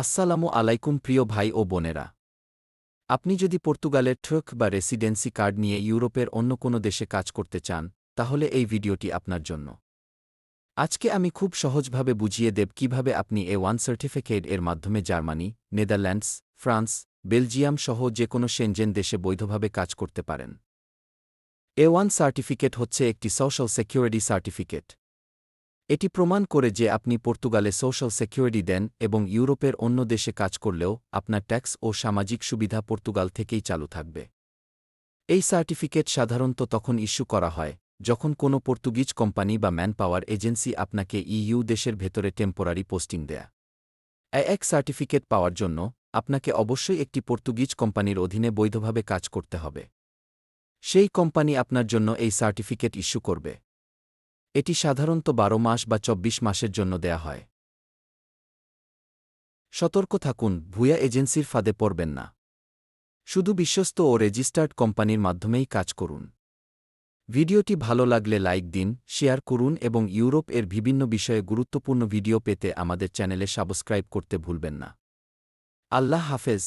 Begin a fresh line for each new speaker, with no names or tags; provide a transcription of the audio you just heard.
আসসালামু আলাইকুম প্রিয় ভাই ও বোনেরা। আপনি যদি পর্তুগালের ট্রক বা রেসিডেন্সি কার্ড নিয়ে ইউরোপের অন্য কোনো দেশে কাজ করতে চান, তাহলে এই ভিডিওটি আপনার জন্য। আজকে আমি খুব সহজভাবে বুঝিয়ে দেব কীভাবে আপনি এ ওয়ান সার্টিফিকেট এর মাধ্যমে জার্মানি, নেদারল্যান্ডস, ফ্রান্স, বেলজিয়াম সহ যে কোনো সেনজেন দেশে বৈধভাবে কাজ করতে পারেন। এ ওয়ান সার্টিফিকেট হচ্ছে একটি সোশ্যাল সিকিউরিটি সার্টিফিকেট। এটি প্রমাণ করে যে আপনি পর্তুগালে সোশ্যাল সিকিউরিটি দেন এবং ইউরোপের অন্য দেশে কাজ করলেও আপনার ট্যাক্স ও সামাজিক সুবিধা পর্তুগাল থেকেই চালু থাকবে। এই সার্টিফিকেট সাধারণত তখন ইস্যু করা হয়, যখন কোনো পর্তুগিজ কোম্পানি বা ম্যান পাওয়ার এজেন্সি আপনাকে ইইউ দেশের ভেতরে টেম্পোরারি পোস্টিং দেয়া। এক সার্টিফিকেট পাওয়ার জন্য আপনাকে অবশ্যই একটি পর্তুগিজ কোম্পানির অধীনে বৈধভাবে কাজ করতে হবে। সেই কোম্পানি আপনার জন্য এই সার্টিফিকেট ইস্যু করবে। এটি সাধারণত বারো মাস বা চব্বিশ মাসের জন্য দেয়া হয়। সতর্ক থাকুন, ভুয়া এজেন্সির ফাঁদে পড়বেন না। শুধু বিশ্বস্ত ও রেজিস্টার্ড কোম্পানির মাধ্যমেই কাজ করুন। ভিডিওটি ভালো লাগলে লাইক দিন, শেয়ার করুন এবং ইউরোপ এর বিভিন্ন বিষয়ে গুরুত্বপূর্ণ ভিডিও পেতে আমাদের চ্যানেলে সাবস্ক্রাইব করতে ভুলবেন না। আল্লাহ হাফেজ।